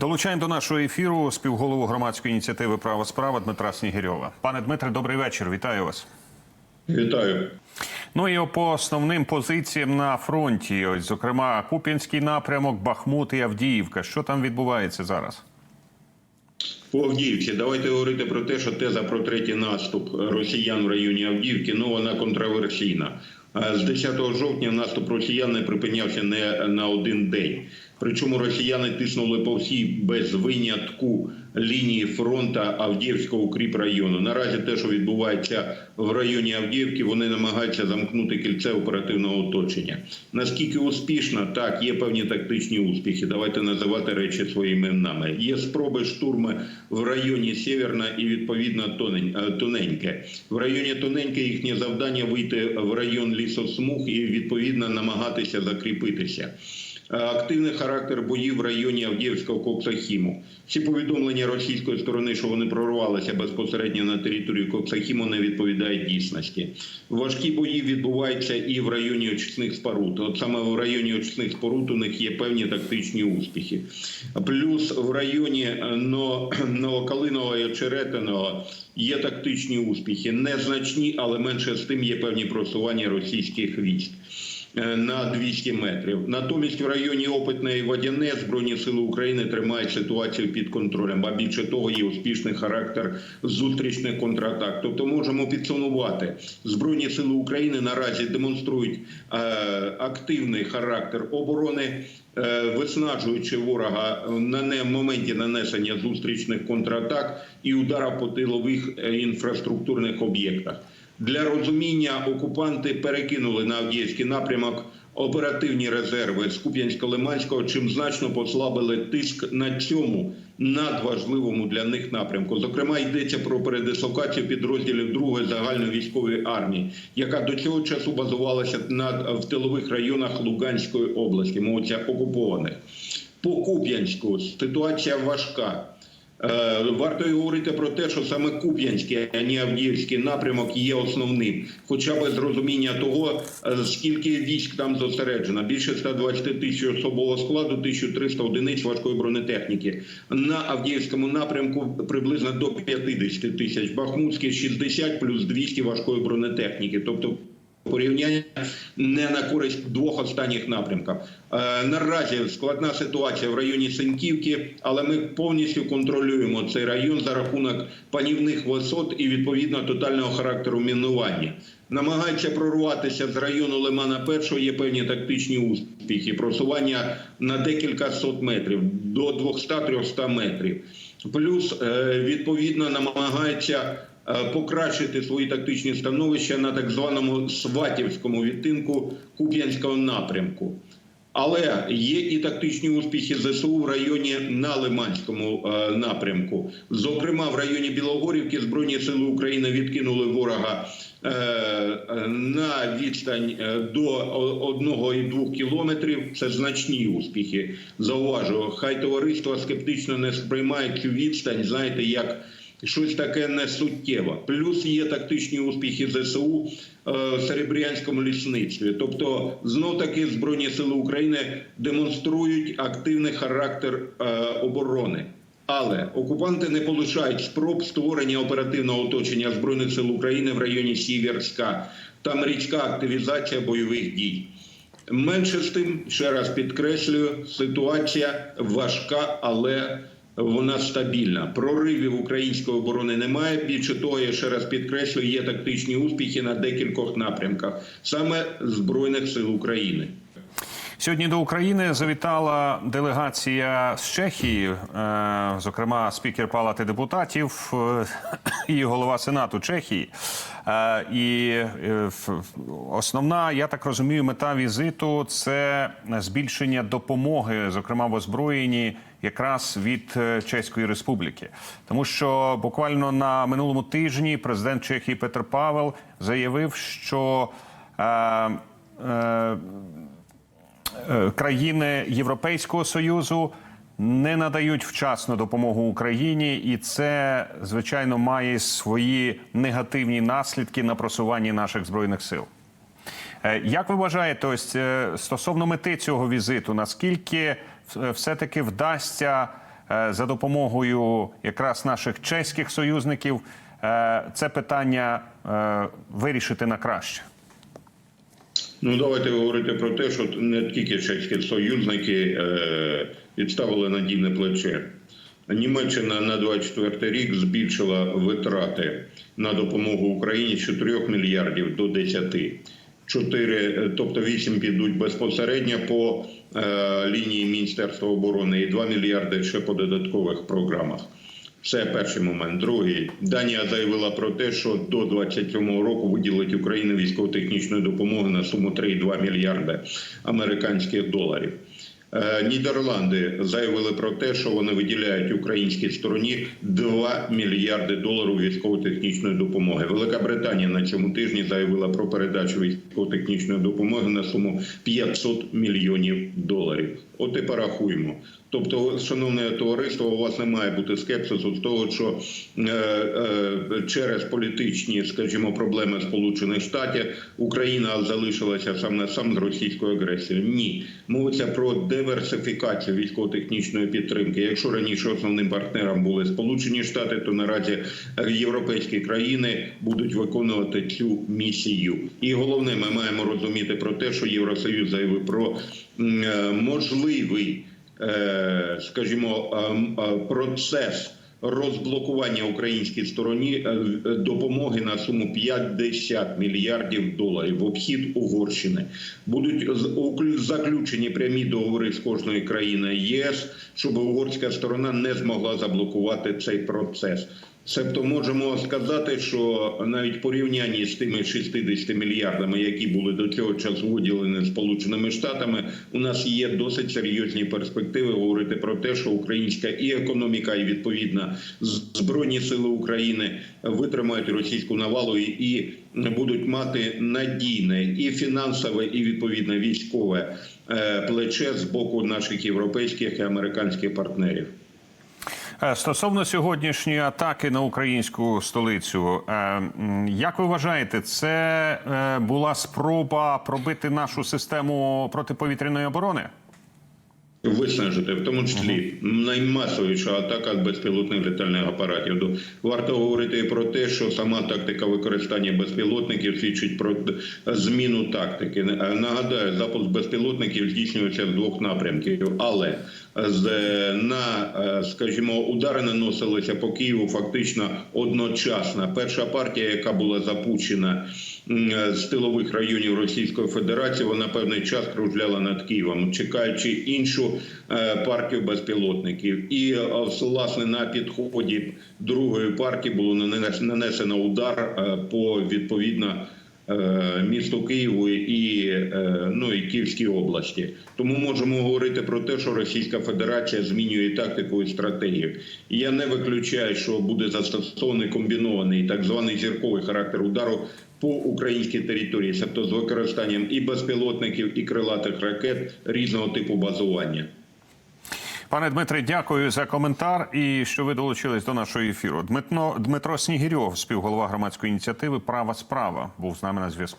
Долучаємо до нашого ефіру співголову громадської ініціативи Право справа Дмитра Снігирьова. Пане Дмитре, добрий вечір. Вітаю вас. Вітаю. Ну і по основним позиціям на фронті, ось зокрема Куп'янський напрямок, Бахмут і Авдіївка. Що там відбувається зараз? По Авдіївці, давайте говорити про те, що теза про третій наступ росіян в районі Авдіївки, ну вона контроверсійна. Е, З 10 жовтня наступ росіян не припинявся не на один день. Причому росіяни тиснули по всій без винятку лінії фронта Авдіївського укріп району. Наразі те, що відбувається в районі Авдіївки, вони намагаються замкнути кільце оперативного оточення. Наскільки успішно, так є певні тактичні успіхи. Давайте називати речі своїми іменами. Є спроби штурми в районі Сєверна і відповідно е, тоненьке. В районі тоненьке їхнє завдання вийти в район лісосмуг і відповідно намагатися закріпитися. Е, Активний характер боїв в районі Авдіївського Коксахіму. Всі повідомлення російської сторони, що вони прорвалися безпосередньо на територію Коксахіму, не відповідають дійсності. Важкі бої відбуваються і в районі очисних споруд. От саме в районі очисних споруд у них є певні тактичні успіхи. Плюс в районі е, Новокалиного і Очеретиного є тактичні успіхи. Незначні, але менше з тим є певні просування російських військ на 200 метрів. Натомість в районі Опитне Водяне Збройні сили України тримають ситуацію під контролем. А більше того, є успішний характер зустрічних контратак. Тобто можемо підсумувати, збройні сили України наразі демонструють е, активний характер оборони. е, Виснажуючи ворога на не- моменті нанесення зустрічних контратак і удара по тилових е, інфраструктурних об'єктах. Для розуміння окупанти перекинули на Авдіївський напрямок оперативні резерви з Куп'янсько-Лиманського, чим значно послабили тиск на цьому надважливому для них напрямку. Зокрема, йдеться про передислокацію підрозділів другої загальновійськової армії, яка до цього часу базувалася в тилових районах Луганської області, мовиться окупованих. По Куп'янську ситуація важка. Е, Варто й говорити про те, що саме Куп'янський, а не Авдіївський напрямок є основним, хоча б з розуміння того, е, скільки військ там зосереджено. Більше 120 тисяч особового складу, 1300 одиниць важкої бронетехніки. На Авдіївському напрямку приблизно до 50 тисяч. Бахмутський 60 плюс 200 важкої бронетехніки. Тобто Порівняння не на користь двох останніх напрямків. Е, наразі складна ситуація в районі Сеньківки, але ми повністю контролюємо цей район за рахунок панівних висот і відповідно тотального характеру мінування. Намагаються прорватися з району Лимана Першого. Є певні тактичні успіхи, просування на декілька сот метрів до 200-300 метрів. Плюс е, відповідно намагаються е, покращити свої тактичні становища на так званому Сватівському відтинку Куп'янського напрямку. Але є і тактичні успіхи ЗСУ в районі на Лиманському е, напрямку. Зокрема, в районі Білогорівки Збройні сили України відкинули ворога е, е, на відстань е, до 1,2 кілометрів. Це значні успіхи. Зауважу, хай товариство скептично не сприймає цю відстань. Знаєте, як щось таке несуттєве. Плюс є тактичні успіхи ЗСУ е, в Серебрянському лісництві. Тобто, знов таки Збройні сили України демонструють активний характер е, оборони. Але окупанти не полишають спроб створення оперативного оточення збройних сил України в районі Сіверська. Там різка активізація бойових дій. Менше з тим, ще раз підкреслюю, ситуація важка, але вона стабільна. Проривів української оборони немає. Більше того, я ще раз підкреслюю, є тактичні успіхи на декількох напрямках, саме збройних сил України. Сьогодні до України завітала делегація з Чехії, е, зокрема спікер Палати депутатів е, і голова Сенату Чехії. Е, І основна, я так розумію, мета візиту це збільшення допомоги, зокрема в озброєнні, якраз від Чеської Республіки, тому що буквально на минулому тижні президент Чехії Петр Павел заявив, що е, е, країни Європейського союзу не надають вчасно допомогу Україні, і це звичайно має свої негативні наслідки на просуванні наших збройних сил. Е, Як ви вважаєте, ось е, стосовно мети цього візиту, наскільки все таки вдасться е, за допомогою якраз наших чеських союзників е, це питання е, вирішити на краще? Ну, давайте говорити про те, що не тільки чеські союзники е, підставили надійне плече. Німеччина на 24 рік збільшила витрати на допомогу Україні з 4 мільярдів до 10. 4, тобто 8 підуть безпосередньо по е, лінії Міністерства оборони і 2 мільярди ще по додаткових програмах. Це перший момент. Другий Данія заявила про те, що до 27 року виділить Україні військово-технічної допомоги на суму 3,2 мільярди американських доларів. Е, Нідерланди заявили про те, що вони виділяють українській стороні 2 мільярди доларів військово-технічної допомоги. Велика Британія на цьому тижні заявила про передачу військово-технічної допомоги на суму 500 мільйонів доларів. От і порахуємо. Тобто, шановне товариство, у вас не має бути скепсису з того, що е, е, через політичні, скажімо, проблеми Сполучених Штатів Україна залишилася сам на сам з російською агресією. Ні, мовиться про диверсифікацію військово-технічної підтримки. Якщо раніше основним партнером були Сполучені Штати, то наразі європейські країни будуть виконувати цю місію. І головне, ми маємо розуміти про те, що Євросоюз заявив про е, можливий е, скажімо, ем, е, процес розблокування українській стороні е, допомоги на суму 50 мільярдів доларів в обхід Угорщини. Будуть заключені прямі договори з кожної країни ЄС, щоб угорська сторона не змогла заблокувати цей процес. Себто можемо сказати, що навіть порівнянні з тими 60 мільярдами, які були до цього часу виділені Сполученими Штатами, у нас є досить серйозні перспективи говорити про те, що українська і економіка, і відповідно збройні сили України витримають російську навалу і, і будуть мати надійне і фінансове, і відповідно військове е, плече з боку наших європейських і американських партнерів. Е, Стосовно сьогоднішньої атаки на українську столицю, е, як ви вважаєте, це е, була спроба пробити нашу систему протиповітряної оборони? Виснажити, в тому числі наймасовіша атака безпілотних літальних апаратів. Варто говорити і про те, що сама тактика використання безпілотників свідчить про зміну тактики. Нагадаю, запуск безпілотників здійснюється з двох напрямків, але на е, скажімо, удари наносилися по Києву фактично одночасно. Перша партія, яка була запущена з тилових районів Російської Федерації, вона певний час кружляла над Києвом, чекаючи іншу е, партію безпілотників. І е, власне на підході другої партії було нанес- нанесено удар по відповідно місту Києву і, е, ну, і Київській області. Тому можемо говорити про те, що Російська Федерація змінює тактику і стратегію. І я не виключаю, що буде застосований комбінований так званий зірковий характер удару по українській території, тобто з використанням і безпілотників, і крилатих ракет різного типу базування. Пане Дмитре, дякую за коментар і що ви долучились до нашого ефіру. Дмитро, Дмитро Снігірьов, співголова громадської ініціативи Права справа, був з нами на зв'язку.